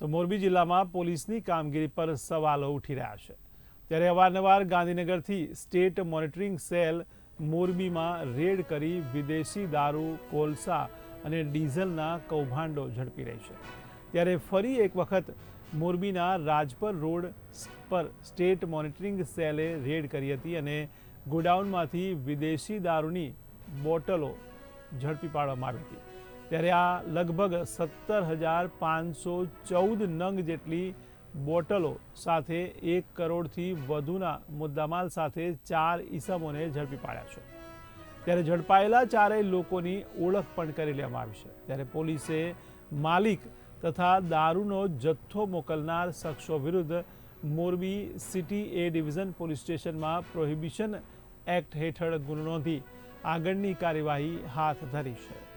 તો મોરબી જિલ્લામાં પોલીસની કામગીરી પર સવાલો ઉઠી રહ્યા છે. ત્યારે અવારનવાર ગાંધીનગરથી સ્ટેટ મોનિટરિંગ સેલ મોરબીમાં રેડ કરી વિદેશી દારૂ, કોલસા અને ડીઝલના કૌભાંડો ઝડપી રહી છે. ત્યારે ફરી એક વખત મોરબીના રાજપર રોડ પર સ્ટેટ મોનિટરિંગ સેલે રેડ કરી હતી અને ગોડાઉનમાંથી વિદેશી દારૂની બોટલો ઝડપી પાડવામાં આવી હતી. ત્યારે આ લગભગ સત્તર હજાર પાંચસો ચૌદ નંગ જેટલી બોટલો સાથે એક કરોડથી વધુના મુદ્દામાલ સાથે ચાર ઈસમોને ઝડપી પાડ્યા છે. ત્યારે ઝડપાયેલા ચારેય લોકોની ઓળખ પણ કરી લેવામાં આવી છે. ત્યારે પોલીસે માલિક તથા દારૂનો જથ્થો મોકલનાર શખ્સો વિરુદ્ધ Morbi city A division police સ્ટેશનમાં પ્રોહિબિશન એક્ટ હેઠળ ગુનો નોંધી આગળની કાર્યવાહી હાથ ધરી છે.